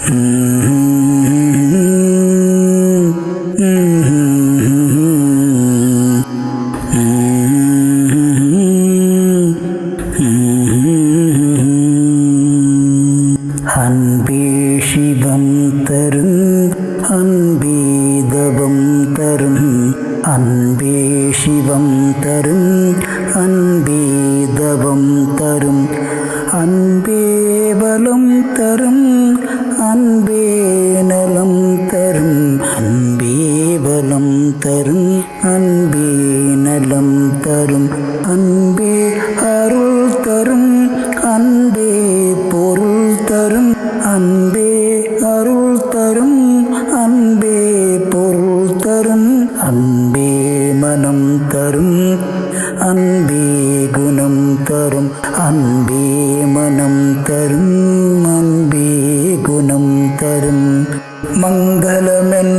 அன்பே சிவம் தரும் அன்பே தவம் தரும் அன்பே சிவம் தரும் அன்பே தவம் தரும் அன்பே தரும் அன்பே நலம் தரும் அன்பே அருள் தரும் அன்பே பொருள் தரும் அன்பே அருள் தரும் அன்பே பொருள் தரும் அன்பே மனம் தரும் அன்பே குணம் தரும் அன்பே மனம் தரும் அன்பே குணம் தரும் மங்களமென்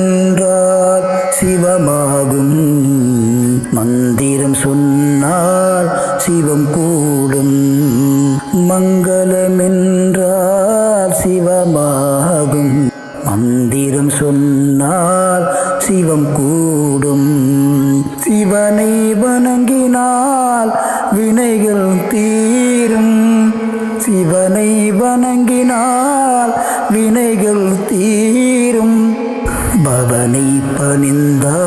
மந்திரம் சொன்னால் சிவம் கூடும். மங்களமென்றால் சிவமாகும். மந்திரம் சொன்னால் சிவம் கூடும். சிவனை வணங்கினால் வினைகள் தீரும். சிவனை வணங்கினால் வினைகள் தீரும். பவனை பணிந்தால்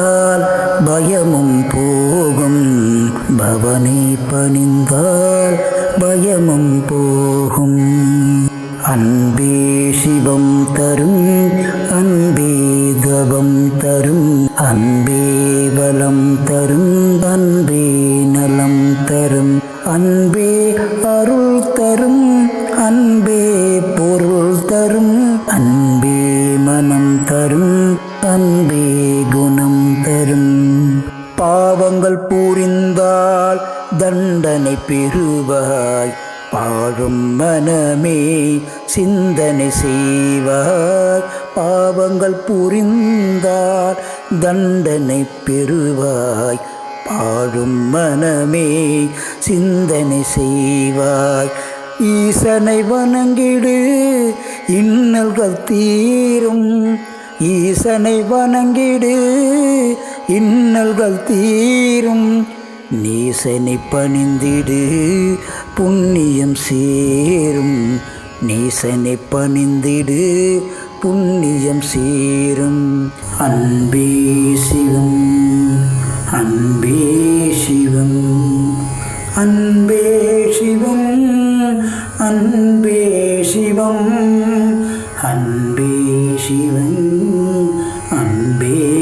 பவனே பணிந்தால் பயமும் போகும். அன்பே சிவம் தரும் அன்பே தவம் தரும் அன்பே பலம் தரும் அன்பே நலம் தரும். அன்பே அருள் தரும் அன்பே பொருள் தரும் அன்பே மனம் தரும் அன்பே குணம் பாவங்கள் புரிந்தால் தண்டனை பெறுவாய். பாழும் மனமே சிந்தனை செய்வாய் பாவங்கள் புரிந்தால் தண்டனை பெறுவாய். பாழும் மனமே சிந்தனை செய்வாய். ஈசனை வணங்கிடு இன்னல்கள் தீரும். ஈசனை வணங்கிடு இன்னல்கள் தீரும். நீசனை பணிந்திடு புண்ணியம் சேரும். நீசனை பணிந்திடு புண்ணியம் சேரும். அன்பே சிவம் அன்பே சிவம். அன்பே சிவம் அன்பே சிவம். அன்பே சிவம் அன்பே